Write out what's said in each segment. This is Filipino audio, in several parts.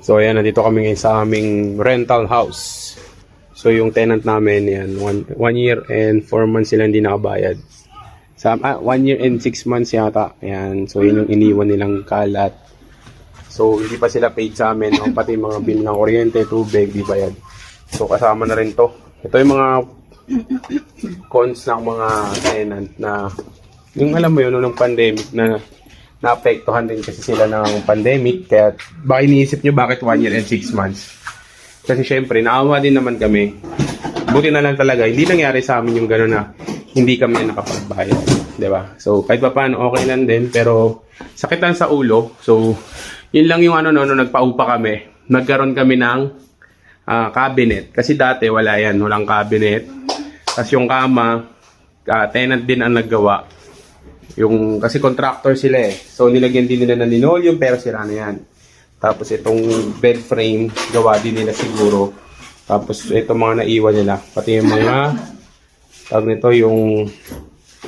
So ayan, nandito kami ngayon sa aming rental house. So yung tenant namin, yan, one, one year and four months sila hindi nakabayad. Sa, ah, one year and six months yata. Ayan, so yun yung iniwan nilang kalat. So hindi pa sila paid sa amin, no? pati mga bill ng kuryente, tubig, di bayad. So kasama na rin to. Ito yung mga cons ng mga tenant na yung alam mo yun, nung pandemic na naapektuhan din kasi sila ng pandemic. Kaya baka iniisip nyo bakit one year and six months. Kasi syempre, naawa din naman kami. Buti na lang talaga, hindi nangyari sa amin yung gano'n na hindi kami nakapagbayad. 'di ba So, kahit pa paano, okay lang din. Pero, sakitan sa ulo. So, yun lang yung ano, no, nung nagpaupa kami. Nagkaroon kami ng ah, cabinet. Kasi dati, wala yan. Walang cabinet. Tapos yung kama, ah, tenant din ang naggawa. Yung, kasi contractor sila eh. So, nilagyan din nila ng linoleum, pero sira na yan. Tapos itong bed frame, gawa din nila siguro. Tapos ito mga naiwan nila. Pati yung mga, tawag nito yung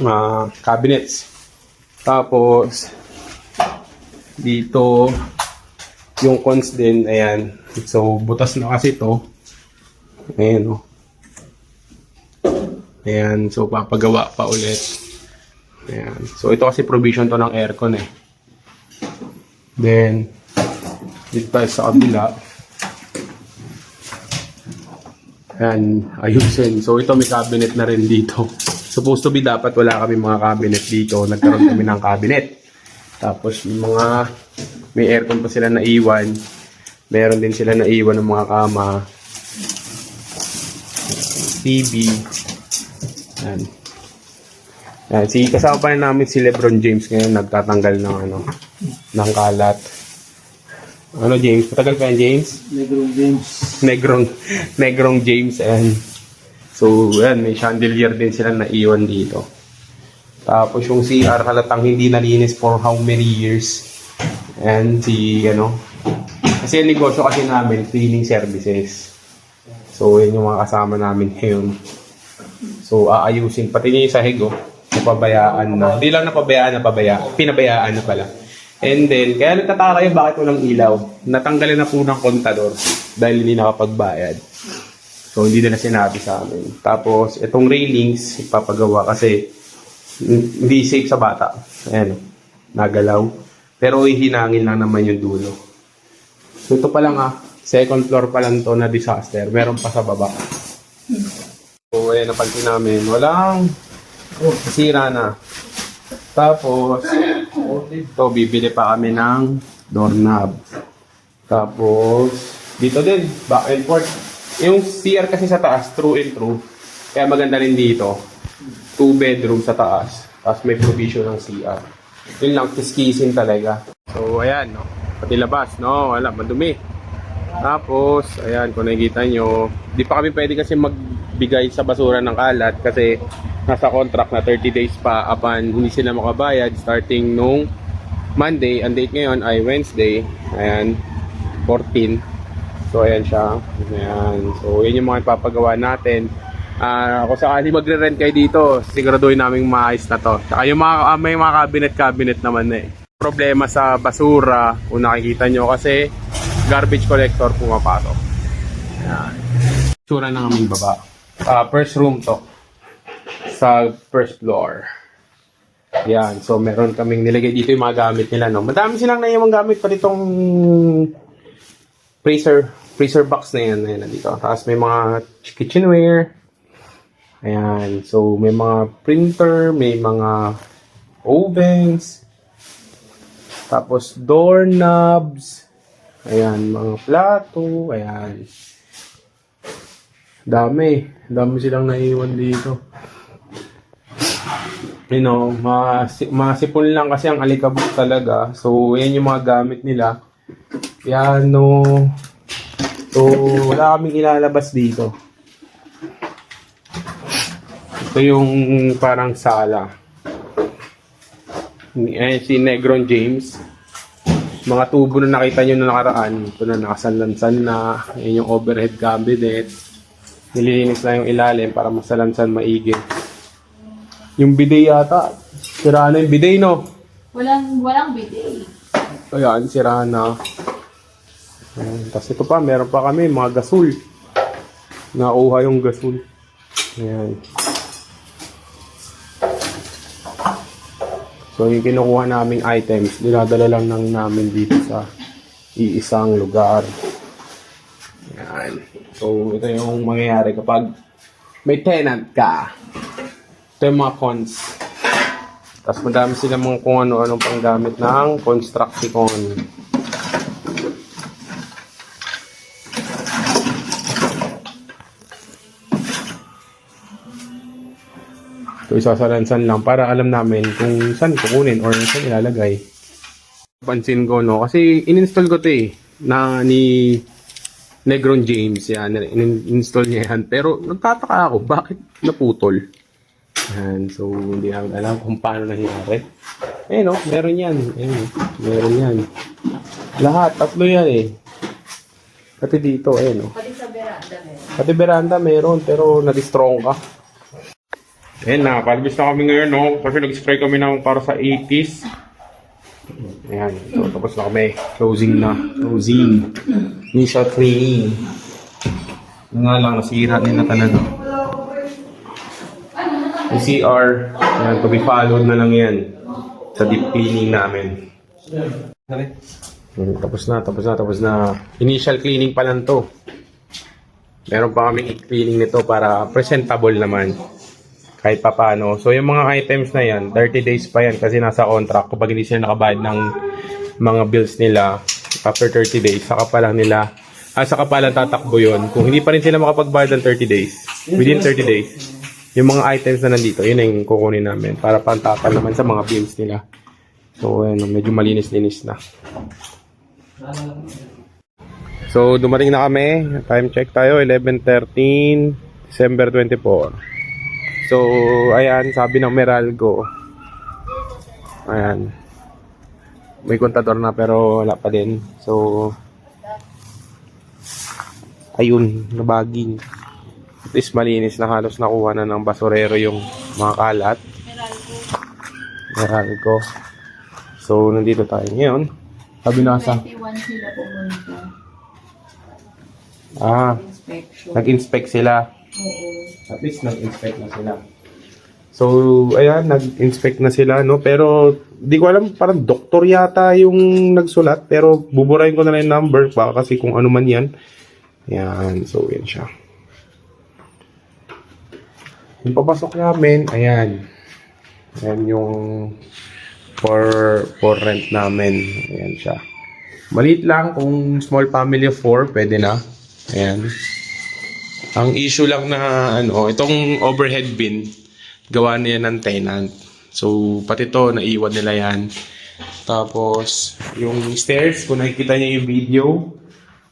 ah, cabinets. Tapos, dito, yung cons din, ayan. So, butas na kasi to. Ayan, oh. Ayan, so papagawa pa ulit. Ayan. So, ito kasi provision to ng aircon eh. Then, dito tayo sa kabila. Ayan, ayusin. So, ito may cabinet na rin dito. Supposed to be dapat wala kami mga cabinet dito. Nagkaroon kami ng cabinet. Tapos, may mga, may aircon pa sila na iwan. Meron din sila na iwan ng mga kama. TV. Ayan. Ayan, si kasama pa namin si Lebron James ngayon nagtatanggal ng ano ng kalat. Ano James? Patagal pa yan James? Negrong James. Negrong Negrong James and so yan may chandelier din sila na iwan dito. Tapos yung CR halatang hindi nalinis for how many years. And si ano kasi yung negosyo kasi namin cleaning services. So yun yung mga kasama namin ngayon. So aayusin pati niya yung sahig oh. Napabayaan na. Hindi lang napabayaan, napabayaan. Pinabayaan na pala. And then, kaya nagtataka kayo bakit walang ilaw. Natanggalin na po ng kontador dahil hindi nakapagbayad. So, hindi nila sinabi sa amin. Tapos, itong railings, ipapagawa kasi hindi safe sa bata. Ayan, nagalaw. Pero hihinangin lang naman yung dulo. So, ito pa lang ah. Second floor pa lang to na disaster. Meron pa sa baba. So, ayan, napansin namin. Walang Oh, nasira na. Tapos, ito, bibili pa kami ng doorknob. Tapos, dito din, back and forth. Yung CR kasi sa taas, true and true. Kaya maganda rin dito. Two bedroom sa taas. Tapos may provision ng CR. Yun lang, kiskisin talaga. So, ayan, no. Pati labas, no. Wala, madumi. Tapos, ayan, kung nakikita nyo, di pa kami pwede kasi magbigay sa basura ng kalat kasi nasa contract na 30 days pa upon hindi sila makabayad starting nung Monday. Ang date ngayon ay Wednesday. Ayan, 14. So, ayan siya. Ayan. So, yun yung mga ipapagawa natin. Ah, kung sakali magre-rent kayo dito, siguraduhin namin maayos na to. Saka yung mga, ah, may mga cabinet-cabinet naman na eh. Problema sa basura, kung nakikita nyo kasi garbage collector pumapasok. Ayan. Tsura ng aming baba. Ah, first room to. Sa first floor. Yan. So, meron kaming nilagay dito yung mga gamit nila, no? Madami silang naiwang gamit pa ditong freezer, freezer box na yan. Ayan, nandito. Tapos may mga kitchenware. Ayan. So, may mga printer, may mga ovens. Tapos, doorknobs. Ayan, mga plato. Ayan. Dami. Dami silang naiwan dito. You know, masi- masipon lang kasi ang alikabok talaga. So, yan yung mga gamit nila. Piano. So, wala kaming ilalabas dito. Ito yung parang sala. Ayan si Negron James. Mga tubo na nakita nyo na nakaraan. Ito na nakasalansan na. Ayan yung overhead cabinet. Nililinis lang yung ilalim para masalansan maigi. Yung bidet yata. Sira na yung bidet, no? Walang, walang bidet. Ayan, sira na. Ayan. Tapos ito pa, meron pa kami mga gasol. Nakuha yung gasol. Ayan. So yung kinukuha naming items, dinadala lang ng namin dito sa iisang lugar. Ayan. So ito yung mangyayari kapag may tenant ka. Ito yung mga cons. Tapos madami sila mga kung ano-anong panggamit ng Constructicon. Ito isasalansan lang para alam namin kung saan kukunin or saan ilalagay. Pansin ko no, kasi in-install ko 'to eh na ni Negron James yan, in-install niya yan. Pero nagtataka ako, bakit naputol? Yan, so hindi namin alam kung paano nangyari. Eh no, meron yan. Eh, meron yan. Lahat, tatlo yan eh. Pati dito, eh no. Pati sa veranda meron. Pati veranda meron, pero na-strong ka. Eh na, palibis na kami ngayon, no? Kasi nag-spray kami ng para sa 80s. Ayan, so tapos na kami. Closing na. Closing. Initial cleaning. Yung nga lang, nasira nila talaga. Yung CR, ayan, to be followed na lang yan. Sa deep cleaning namin. Hmm, tapos na, tapos na, tapos na. Initial cleaning pa lang to. Meron pa kaming i-cleaning nito para presentable naman. Kahit pa paano. So, yung mga items na yan, 30 days pa yan kasi nasa contract. Kapag hindi sila nakabayad ng mga bills nila, after 30 days, saka pa lang nila, ah, saka pa lang tatakbo yun. Kung hindi pa rin sila makapagbayad ng 30 days, within 30 days, yung mga items na nandito, yun yung kukunin namin para pantapan naman sa mga bills nila. So, ano, medyo malinis-linis na. So, dumating na kami. Time check tayo, 11.13, December 24. So, ayan, sabi ng Meralco. Ayan. May kontador na pero wala pa din. So, ayun, nabaging. At least malinis na halos nakuha na ng basurero yung mga kalat. Meralco. So, nandito tayo ngayon. Sabi nasa, 21 sila pumunta. ah, Inspection. nag-inspect sila. Oo. At least nag-inspect na sila. So, ayan, nag-inspect na sila, no? Pero, di ko alam, parang doktor yata yung nagsulat. Pero, buburahin ko na lang yung number, baka kasi kung ano man yan. Ayan, so, yan siya. Yung papasok namin, ayan. Ayan yung for, for rent namin. Ayan siya. Maliit lang, kung small family of four, pwede na. Ayan. Ang issue lang na ano, itong overhead bin, gawa niya ng tenant. So, pati to, naiwan nila yan. Tapos, yung stairs, kung nakikita niyo yung video,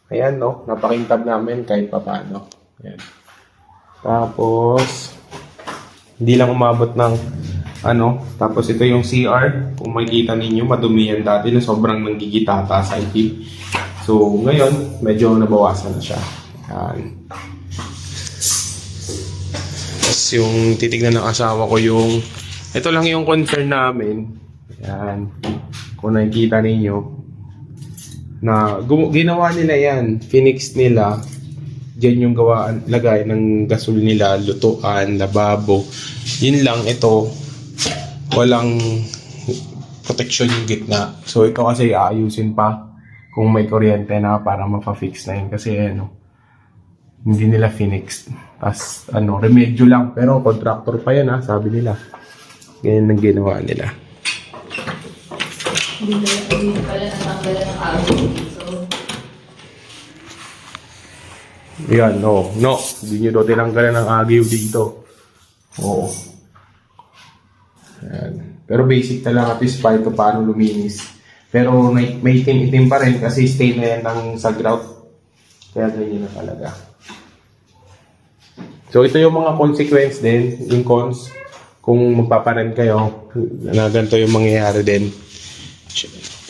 ayan, no, napakintab namin kahit papano. Ayan. Tapos, hindi lang umabot ng ano, tapos ito yung CR, kung makikita ninyo, madumi yan dati na sobrang nanggigitata sa itim. So, ngayon, medyo nabawasan na siya. Ayan. Tapos yung titignan ng asawa ko yung ito lang yung concern namin. Yan. Kung nakikita ninyo na ginawa nila yan. Phoenix nila. Diyan yung gawaan, lagay ng gasol nila, lutuan, lababo. Yun lang ito. Walang protection yung gitna. So ito kasi aayusin pa kung may kuryente na para mapa-fix na yun. Kasi ano, hindi nila Phoenix. Tapos, ano, remedyo lang. Pero contractor pa yan ha, sabi nila. Ganyan ang ginawa nila. Hindi pala natanggalan ng. So, Yan, no. No, hindi nyo daw tinanggalan ng agyo dito. Oo. Yan. Pero basic na lang at least pa ito paano luminis. Pero may, may itim-itim pa rin kasi stay na yan ng sa grout. Kaya ganyan na talaga. So ito yung mga consequence din, yung cons, kung magpaparan kayo, na ganito yung mangyayari din.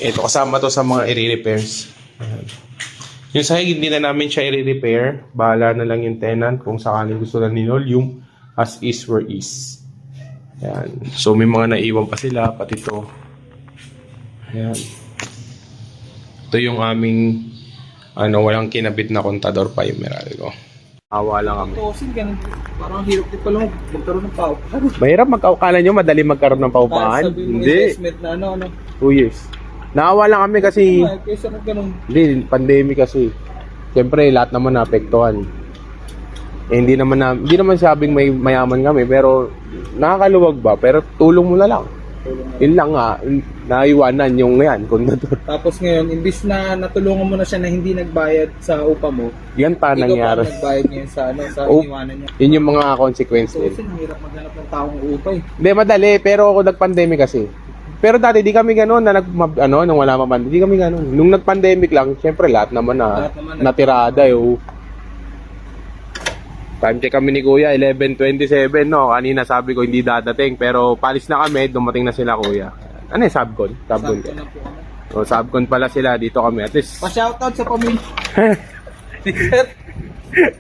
Ito kasama to sa mga i-repairs. Ayan. Yung sahig, hindi na namin siya i-repair. Bahala na lang yung tenant kung sakaling gusto na yung as is where is. Ayan. So may mga naiwan pa sila, pati to. Ayan. Ito yung aming ano, walang kinabit na kontador pa yung Meralco. Awa lang kami. Tosin, ganun. Parang hirap din pala magkaroon ng pao. Mahirap magkaukala nyo, madali magkaroon ng paupahan. Hindi, investment na ano, ano. 2 years. Naawa lang kami kasi, kaysa ganun. hindi, pandemic kasi. Siyempre, lahat naman naapektuhan. Eh, hindi naman na, hindi naman sabing may mayaman kami, pero nakakaluwag ba? Pero tulong mo na lang. Yun lang nga, naiwanan yung yan, kontador. Tapos ngayon, imbis na natulungan mo na siya na hindi nagbayad sa upa mo, Yan pa ikaw pa nangyari. ang nagbayad ngayon sa ano, sa Oh. iniwanan niya. Yun yung mga consequence din. Tosin, hirap maghanap ng taong upa eh. Hindi, madali, pero ako nag-pandemic kasi. Pero dati, di kami ganun, na nag, ano, nung wala pa pandemic, di kami ganun. Nung nag-pandemic lang, syempre, lahat naman na Lahat naman natirada, yo. Time check kami ni Kuya, 11.27, no? Kanina sabi ko hindi dadating, pero palis na kami, dumating na sila, Kuya. Ano yung subcon? Subcon ka. na po. ano. O, subcon pala sila, dito kami. At least, Pa-shoutout sa pamilya.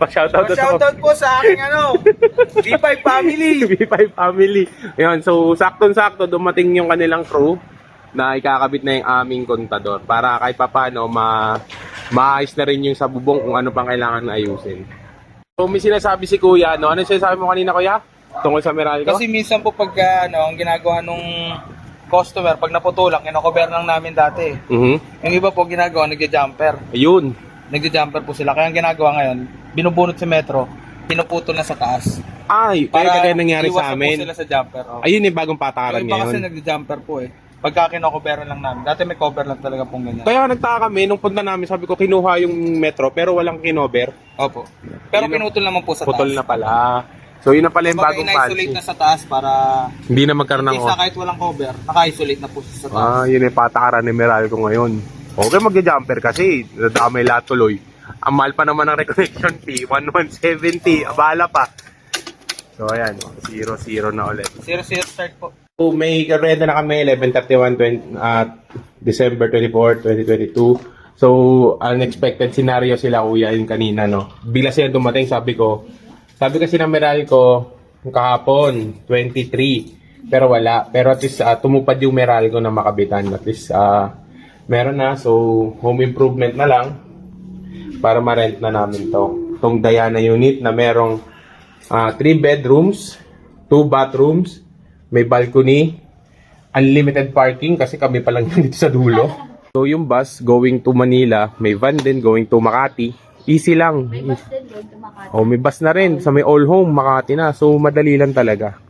pa-shoutout sa Pa-shoutout po sa aking ano, D5 family. B5 family. Yun, so saktong-sakto dumating yung kanilang crew na ikakabit na yung aming kontador para kahit papano ma maayos na rin yung sa bubong kung ano pang kailangan na ayusin. So may sinasabi si Kuya, no? Ano sinasabi mo kanina Kuya? Tungkol sa Meralco? Kasi minsan po pag ano, ang ginagawa nung customer, pag naputulak, kinocover lang namin dati. Mhm. Yung iba po ginagawa, nagja-jumper. Ayun. Nagja-jumper po sila. Kaya ang ginagawa ngayon, binubunot sa metro, pinuputol na sa taas. Ay, kaya kaya nangyari iwasan sa amin. po sila sa jumper. Oh. Ayun yung bagong patakaran Yung iba kasi ngayon. nagja-jumper po eh. Pagka kinocover lang namin. Dati may cover lang talaga pong ganyan. Kaya nagtaka kami, nung punta namin, sabi ko, kinuha yung metro, pero walang kinover. Opo. Pero Yun ang- pinutol naman po sa Putol taas. na pala. So, yun na pala yung Kumbaga, bagong in-isolate policy. na sa taas para Hindi na magkaroon ng hindi sa kahit walang cover, naka-isolate na po siya sa taas. Ah, yun yung patakaran ni Meralco ngayon. Okay, magja-jumper kasi. Nadamay lahat tuloy. Ang mahal pa naman ng reconnection fee. 1170. Abala pa. So, ayan. 0-0 na ulit. Zero zero start po. So, may kareda na kami. 11.31 at December 24, 2022. So, unexpected scenario sila kuya yung kanina, no? Bila sila dumating, sabi ko, sabi kasi ng Meralco, kahapon, 23. Pero wala. Pero at least, ah, tumupad yung Meralco na makabitan. At least, ah, meron na. So, home improvement na lang para ma-rent na namin to. Itong Diana unit na merong 3 bedrooms, 2 bathrooms, may balcony, unlimited parking kasi kami pa lang dito sa dulo. So yung bus going to Manila, may van din going to Makati. Easy lang. May bus din doon, tumakati. Oh, may bus na rin sa may all home Makati na. So madali lang talaga.